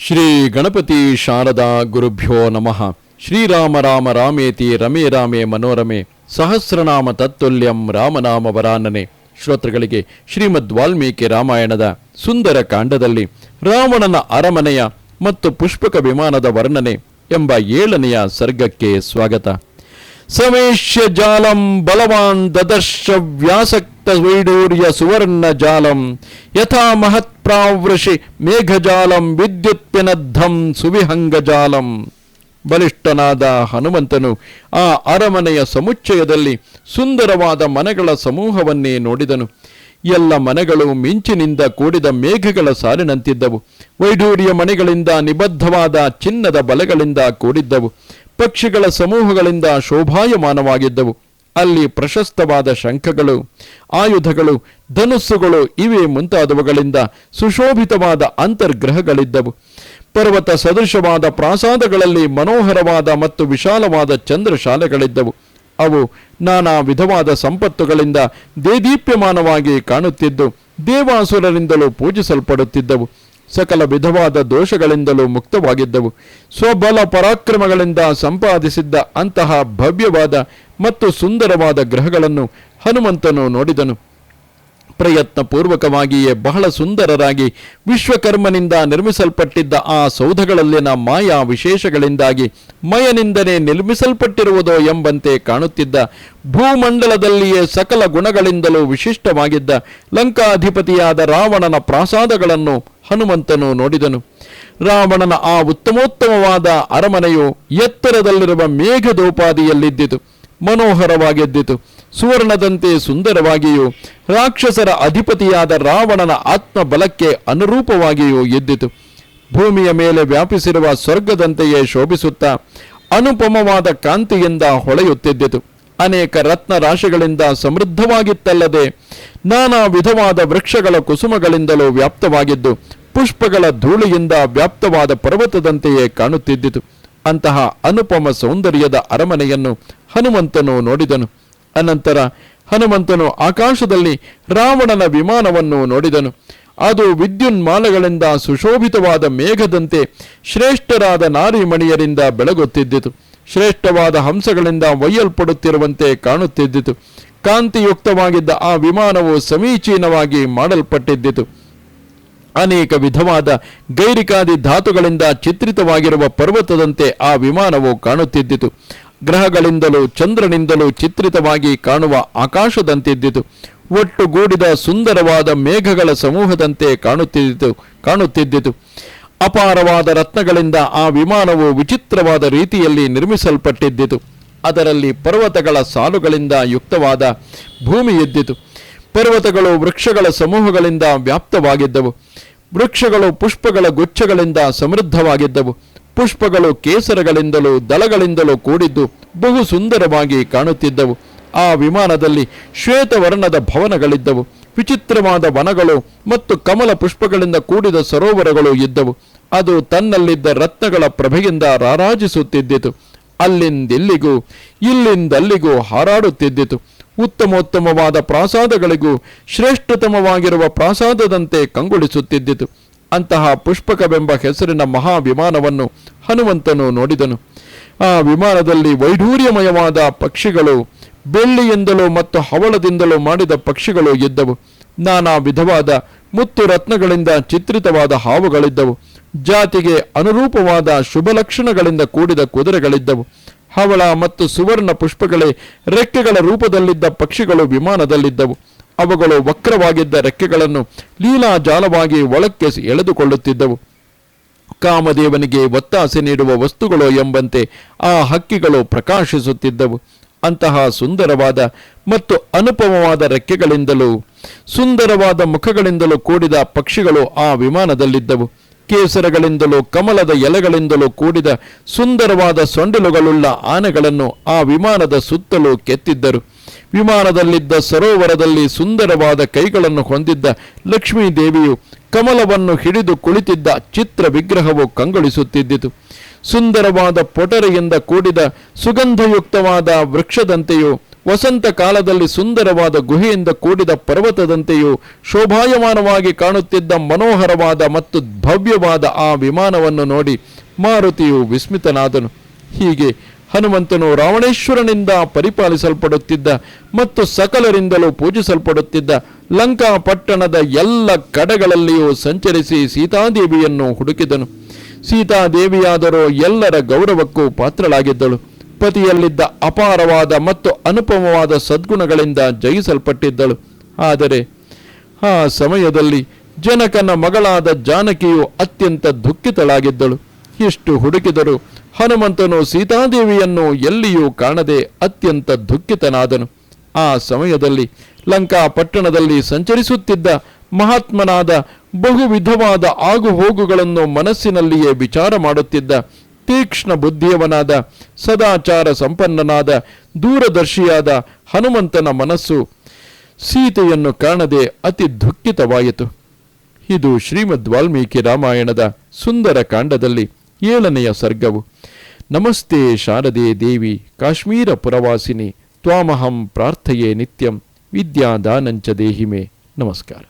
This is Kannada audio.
ಶ್ರೀ ಗಣಪತಿ ಶಾರದಾ ಗುರುಭ್ಯೋ ನಮಃ. ಶ್ರೀರಾಮ ರಾಮ ರಾಮೇತಿ ರಮೇ ರಾಮೇ ಮನೋರಮೆ. ಸಹಸ್ರನಾಮ ತತ್ತುಲ್ಯಂ ರಾಮನಾಮ ವರಾನನೆ. ಶ್ರೋತೃಗಳಿಗೆ ಶ್ರೀಮದ್ ವಾಲ್ಮೀಕಿ ರಾಮಾಯಣದ ಸುಂದರ ಕಾಂಡದಲ್ಲಿ ರಾವಣನ ಅರಮನೆಯ ಮತ್ತು ಪುಷ್ಪಕ ವಿಮಾನದ ವರ್ಣನೆ ಎಂಬ ಏಳನೆಯ ಸರ್ಗಕ್ಕೆ ಸ್ವಾಗತ. ಸಮೇಶ್ಯ ಜಾಲಂ ಬಲವಾನ್ ದದರ್ಶ ವ್ಯಾಸಕ್ತ ವೈಡೂರ್ಯ ಸುವರ್ಣ ಜಾಲಂ. ಯಥಾ ಮಹತ್ ಪ್ರಾವೃಷಿ ಮೇಘಜಾಲಂ ವಿದ್ಯುತ್ತಿನದ್ಧಂ ಸುವಿಹಂಗ ಜಾಲಂ. ಬಲಿಷ್ಠನಾದ ಹನುಮಂತನು ಆ ಅರಮನೆಯ ಸಮುಚ್ಚಯದಲ್ಲಿ ಸುಂದರವಾದ ಮನೆಗಳ ಸಮೂಹವನ್ನೇ ನೋಡಿದನು. ಎಲ್ಲ ಮನೆಗಳು ಮಿಂಚಿನಿಂದ ಕೂಡಿದ ಮೇಘಗಳ ಸಾಲಿನಂತಿದ್ದವು ವೈಡೂರ್ಯ ಮನೆಗಳಿಂದ ನಿಬದ್ಧವಾದ ಚಿನ್ನದ ಬಲೆಗಳಿಂದ ಕೂಡಿದ್ದವು. ಪಕ್ಷಿಗಳ ಸಮೂಹಗಳಿಂದ ಶೋಭಾಯಮಾನವಾಗಿದ್ದವು. ಅಲ್ಲಿ ಪ್ರಶಸ್ತವಾದ ಶಂಖಗಳು, ಆಯುಧಗಳು, ಧನುಸ್ಸುಗಳು ಇವೆ ಮುಂತಾದವುಗಳಿಂದ ಸುಶೋಭಿತವಾದ ಅಂತರ್ಗ್ರಹಗಳಿದ್ದವು. ಪರ್ವತ ಸದೃಶವಾದ ಪ್ರಾಸಾದಗಳಲ್ಲಿ ಮನೋಹರವಾದ ಮತ್ತು ವಿಶಾಲವಾದ ಚಂದ್ರಶಾಲೆಗಳಿದ್ದವು. ಅವು ನಾನಾ ವಿಧವಾದ ಸಂಪತ್ತುಗಳಿಂದ ದೇದೀಪ್ಯಮಾನವಾಗಿ ಕಾಣುತ್ತಿದ್ದು, ದೇವಾಸುರರಿಂದಲೂ ಪೂಜಿಸಲ್ಪಡುತ್ತಿದ್ದವು. ಸಕಲ ವಿಧವಾದ ದೋಷಗಳಿಂದಲೂ ಮುಕ್ತವಾಗಿದ್ದವು. ಸ್ವಬಲ ಪರಾಕ್ರಮಗಳಿಂದ ಸಂಪಾದಿಸಿದ್ದ ಅಂತಹ ಭವ್ಯವಾದ ಮತ್ತು ಸುಂದರವಾದ ಗ್ರಹಗಳನ್ನು ಹನುಮಂತನು ನೋಡಿದನು. ಪ್ರಯತ್ನಪೂರ್ವಕವಾಗಿಯೇ ಬಹಳ ಸುಂದರರಾಗಿ ವಿಶ್ವಕರ್ಮನಿಂದ ನಿರ್ಮಿಸಲ್ಪಟ್ಟಿದ್ದ ಆ ಸೌಧಗಳಲ್ಲಿನ ಮಾಯಾ ವಿಶೇಷಗಳಿಂದಾಗಿ ಮಯನಿಂದಲೇ ನಿರ್ಮಿಸಲ್ಪಟ್ಟಿರುವುದೋ ಎಂಬಂತೆ ಕಾಣುತ್ತಿದ್ದ ಭೂಮಂಡಲದಲ್ಲಿಯೇ ಸಕಲ ಗುಣಗಳಿಂದಲೂ ವಿಶಿಷ್ಟವಾಗಿದ್ದ ಲಂಕಾಧಿಪತಿಯಾದ ರಾವಣನ ಪ್ರಾಸಾದಗಳನ್ನು ಹನುಮಂತನು ನೋಡಿದನು. ರಾವಣನ ಆ ಉತ್ತಮೋತ್ತಮವಾದ ಅರಮನೆಯು ಎತ್ತರದಲ್ಲಿರುವ ಮೇಘದೋಪಾದಿಯಲ್ಲಿದ್ದಿತು. ಮನೋಹರವಾಗಿದ್ದಿತು. ಸುವರ್ಣದಂತೆ ಸುಂದರವಾಗಿಯೂ ರಾಕ್ಷಸರ ಅಧಿಪತಿಯಾದ ರಾವಣನ ಆತ್ಮಬಲಕ್ಕೆ ಅನುರೂಪವಾಗಿಯೂ ಇದ್ದಿತು ಭೂಮಿಯ ಮೇಲೆ ವ್ಯಾಪಿಸಿರುವ ಸ್ವರ್ಗದಂತೆಯೇ ಶೋಭಿಸುತ್ತಾ ಅನುಪಮವಾದ ಕಾಂತಿಯಿಂದ ಹೊಳೆಯುತ್ತಿದ್ದಿತು. ಅನೇಕ ರತ್ನ ರಾಶಿಗಳಿಂದ ಸಮೃದ್ಧವಾಗಿತ್ತಲ್ಲದೆ ನಾನಾ ವಿಧವಾದ ವೃಕ್ಷಗಳ ಕುಸುಮಗಳಿಂದಲೂ ವ್ಯಾಪ್ತವಾಗಿದ್ದು ಪುಷ್ಪಗಳ ಧೂಳಿಯಿಂದ ವ್ಯಾಪ್ತವಾದ ಪರ್ವತದಂತೆಯೇ ಕಾಣುತ್ತಿದ್ದಿತು. ಅಂತಹ ಅನುಪಮ ಸೌಂದರ್ಯದ ಅರಮನೆಯನ್ನು ಹನುಮಂತನು ನೋಡಿದನು. ಅನಂತರ ಹನುಮಂತನು ಆಕಾಶದಲ್ಲಿ ರಾವಣನ ವಿಮಾನವನ್ನು ನೋಡಿದನು. ಅದು ವಿದ್ಯುನ್ಮಾನಗಳಿಂದ ಸುಶೋಭಿತವಾದ ಮೇಘದಂತೆ ಶ್ರೇಷ್ಠರಾದ ನಾರಿಮಣಿಯರಿಂದ ಬೆಳಗುತ್ತಿದ್ದಿತು. ಶ್ರೇಷ್ಠವಾದ ಹಂಸಗಳಿಂದ ಒಯ್ಯಲ್ಪಡುತ್ತಿರುವಂತೆ ಕಾಣುತ್ತಿದ್ದಿತು. ಕಾಂತಿಯುಕ್ತವಾಗಿದ್ದ ಆ ವಿಮಾನವು ಸಮೀಚೀನವಾಗಿ ಮಾಡಲ್ಪಟ್ಟಿದ್ದಿತು. ಅನೇಕ ವಿಧವಾದ ಗೈರಿಕಾದಿ ಧಾತುಗಳಿಂದ ಚಿತ್ರಿತವಾಗಿರುವ ಪರ್ವತದಂತೆ ಆ ವಿಮಾನವು ಕಾಣುತ್ತಿದ್ದಿತು. ಗ್ರಹಗಳಿಂದಲೂ ಚಂದ್ರನಿಂದಲೂ ಚಿತ್ರಿತವಾಗಿ ಕಾಣುವ ಆಕಾಶದಂತಿದ್ದಿತು. ಒಟ್ಟುಗೂಡಿದ ಸುಂದರವಾದ ಮೇಘಗಳ ಸಮೂಹದಂತೆ ಕಾಣುತ್ತಿದ್ದಿತು ಕಾಣುತ್ತಿದ್ದಿತು. ಅಪಾರವಾದ ರತ್ನಗಳಿಂದ ಆ ವಿಮಾನವು ವಿಚಿತ್ರವಾದ ರೀತಿಯಲ್ಲಿ ನಿರ್ಮಿಸಲ್ಪಟ್ಟಿದ್ದಿತು. ಅದರಲ್ಲಿ ಪರ್ವತಗಳ ಸಾಲುಗಳಿಂದ ಯುಕ್ತವಾದ ಭೂಮಿ ಎದ್ದಿತು ಪರ್ವತಗಳು ವೃಕ್ಷಗಳ ಸಮೂಹಗಳಿಂದ ವ್ಯಾಪ್ತವಾಗಿದ್ದವು. ವೃಕ್ಷಗಳು ಪುಷ್ಪಗಳ ಗುಚ್ಛಗಳಿಂದ ಸಮೃದ್ಧವಾಗಿದ್ದವು. ಪುಷ್ಪಗಳು ಕೇಸರಗಳಿಂದಲೂ ದಳಗಳಿಂದಲೂ ಕೂಡಿದ್ದು ಬಹು ಸುಂದರವಾಗಿ ಕಾಣುತ್ತಿದ್ದವು. ಆ ವಿಮಾನದಲ್ಲಿ ಶ್ವೇತವರ್ಣದ ಭವನಗಳಿದ್ದವು. ವಿಚಿತ್ರವಾದ ವನಗಳು ಮತ್ತು ಕಮಲ ಪುಷ್ಪಗಳಿಂದ ಕೂಡಿದ ಸರೋವರಗಳು ಇದ್ದವು. ಅದು ತನ್ನಲ್ಲಿದ್ದ ರತ್ನಗಳ ಪ್ರಭೆಯಿಂದ ರಾರಾಜಿಸುತ್ತಿದ್ದಿತು. ಅಲ್ಲಿಂದಿಲ್ಲಿಗೂ, ಇಲ್ಲಿಂದಲ್ಲಿಗೂ ಹಾರಾಡುತ್ತಿದ್ದಿತು. ಉತ್ತಮೋತ್ತಮವಾದ ಪ್ರಾಸಾದಗಳಿಗೂ ಶ್ರೇಷ್ಠತಮವಾಗಿರುವ ಪ್ರಾಸಾದದಂತೆ ಕಂಗೊಳಿಸುತ್ತಿದ್ದಿತು. ಅಂತಹ ಪುಷ್ಪಕವೆಂಬ ಹೆಸರಿನ ಮಹಾ ವಿಮಾನವನ್ನು ಹನುಮಂತನು ನೋಡಿದನು. ಆ ವಿಮಾನದಲ್ಲಿ ವೈಢೂರ್ಯಮಯವಾದ ಪಕ್ಷಿಗಳು, ಬೆಳ್ಳಿಯಿಂದಲೂ ಮತ್ತು ಹವಳದಿಂದಲೂ ಮಾಡಿದ ಪಕ್ಷಿಗಳು ಇದ್ದವು. ನಾನಾ ವಿಧವಾದ ಮುತ್ತು ರತ್ನಗಳಿಂದ ಚಿತ್ರಿತವಾದ ಹಾವುಗಳಿದ್ದವು. ಜಾತಿಗೆ ಅನುರೂಪವಾದ ಶುಭ ಲಕ್ಷಣಗಳಿಂದ ಕೂಡಿದ ಕುದುರೆಗಳಿದ್ದವು. ಹವಳ ಮತ್ತು ಸುವರ್ಣ ಪುಷ್ಪಗಳೇ ರೆಕ್ಕೆಗಳ ರೂಪದಲ್ಲಿದ್ದ ಪಕ್ಷಿಗಳು ವಿಮಾನದಲ್ಲಿದ್ದವು. ಅವುಗಳು ವಕ್ರವಾಗಿದ್ದ ರೆಕ್ಕೆಗಳನ್ನು ಲೀಲಾಜಾಲವಾಗಿ ಒಳಕ್ಕೆ ಎಳೆದುಕೊಳ್ಳುತ್ತಿದ್ದವು. ಕಾಮದೇವನಿಗೆ ಒತ್ತಾಸೆ ನೀಡುವ ವಸ್ತುಗಳು ಎಂಬಂತೆ ಆ ಹಕ್ಕಿಗಳು ಪ್ರಕಾಶಿಸುತ್ತಿದ್ದವು. ಅಂತಹ ಸುಂದರವಾದ ಮತ್ತು ಅನುಪಮವಾದ ರೆಕ್ಕೆಗಳಿಂದಲೂ ಸುಂದರವಾದ ಮುಖಗಳಿಂದಲೂ ಕೂಡಿದ ಪಕ್ಷಿಗಳು ಆ ವಿಮಾನದಲ್ಲಿದ್ದವು. ಕೇಸರಗಳಿಂದಲೂ ಕಮಲದ ಎಲೆಗಳಿಂದಲೂ ಕೂಡಿದ ಸುಂದರವಾದ ಸೊಂಡಿಲುಗಳುಳ್ಳ ಆನೆಗಳನ್ನು ಆ ವಿಮಾನದ ಸುತ್ತಲೂ ಕೆತ್ತಿದ್ದರು. ವಿಮಾನದಲ್ಲಿದ್ದ ಸರೋವರದಲ್ಲಿ ಸುಂದರವಾದ ಕೈಗಳನ್ನು ಹೊಂದಿದ್ದ ಲಕ್ಷ್ಮೀ ದೇವಿಯು ಕಮಲವನ್ನು ಹಿಡಿದು ಕುಳಿತಿದ್ದ ಚಿತ್ರ ವಿಗ್ರಹವು ಕಂಗೊಳಿಸುತ್ತಿದ್ದಿತು. ಸುಂದರವಾದ ಪೊಟರೆಯಿಂದ ಕೂಡಿದ ಸುಗಂಧಯುಕ್ತವಾದ ವೃಕ್ಷದಂತೆಯೂ ವಸಂತ ಕಾಲದಲ್ಲಿ ಸುಂದರವಾದ ಗುಹೆಯಿಂದ ಕೂಡಿದ ಪರ್ವತದಂತೆಯೂ ಶೋಭಾಯಮಾನವಾಗಿ ಕಾಣುತ್ತಿದ್ದ ಮನೋಹರವಾದ ಮತ್ತು ಭವ್ಯವಾದ ಆ ವಿಮಾನವನ್ನು ನೋಡಿ ಮಾರುತಿಯು ವಿಸ್ಮಿತನಾದನು. ಹೀಗೆ ಹನುಮಂತನು ರಾವಣೇಶ್ವರನಿಂದ ಪರಿಪಾಲಿಸಲ್ಪಡುತ್ತಿದ್ದ ಮತ್ತು ಸಕಲರಿಂದಲೂ ಪೂಜಿಸಲ್ಪಡುತ್ತಿದ್ದ ಲಂಕಾ ಪಟ್ಟಣದ ಎಲ್ಲ ಕಡೆಗಳಲ್ಲಿಯೂ ಸಂಚರಿಸಿ ಸೀತಾದೇವಿಯನ್ನು ಹುಡುಕಿದನು. ಸೀತಾದೇವಿಯಾದರೂ ಎಲ್ಲರ ಗೌರವಕ್ಕೂ ಪಾತ್ರಳಾಗಿದ್ದಳು. ಪತಿಯಲ್ಲಿದ್ದ ಅಪಾರವಾದ ಮತ್ತು ಅನುಪಮವಾದ ಸದ್ಗುಣಗಳಿಂದ ಜಯಿಸಲ್ಪಟ್ಟಿದ್ದಳು. ಆದರೆ ಆ ಸಮಯದಲ್ಲಿ ಜನಕನ ಮಗಳಾದ ಜಾನಕಿಯು ಅತ್ಯಂತ ದುಃಖಿತಳಾಗಿದ್ದಳು. ಇಷ್ಟು ಹುಡುಕಿದರು ಹನುಮಂತನು ಸೀತಾದೇವಿಯನ್ನು ಎಲ್ಲಿಯೂ ಕಾಣದೆ ಅತ್ಯಂತ ದುಃಖಿತನಾದನು. ಆ ಸಮಯದಲ್ಲಿ ಲಂಕಾ ಪಟ್ಟಣದಲ್ಲಿ ಸಂಚರಿಸುತ್ತಿದ್ದ ಮಹಾತ್ಮನಾದ ಬಹು ವಿಧವಾದ ಆಗುಹೋಗುಗಳನ್ನು ಮನಸ್ಸಿನಲ್ಲಿಯೇ ವಿಚಾರ ಮಾಡುತ್ತಿದ್ದ ತೀಕ್ಷ್ಣ ಬುದ್ಧಿಯವನಾದ, ಸದಾಚಾರ ಸಂಪನ್ನನಾದ, ದೂರದರ್ಶಿಯಾದ ಹನುಮಂತನ ಮನಸ್ಸು ಸೀತೆಯನ್ನು ಕಾಣದೆ ಅತಿ ದುಃಖಿತವಾಯಿತು. ಇದು ಶ್ರೀಮದ್ ವಾಲ್ಮೀಕಿ ರಾಮಾಯಣದ ಸುಂದರ ಕಾಂಡದಲ್ಲಿ ಏಳನೆಯ ಸರ್ಗವು. ನಮಸ್ತೆ ಶಾರದೆ ದೇವಿ, ಕಾಶ್ಮೀರ ಪುರವಾಸಿನಿ, ತ್ವಾಮಹಂ ಪ್ರಾರ್ಥಯೇ ನಿತ್ಯಂ, ವಿದ್ಯಾದಾನಂಚ ದೇಹಿಮೆ. ನಮಸ್ಕಾರ.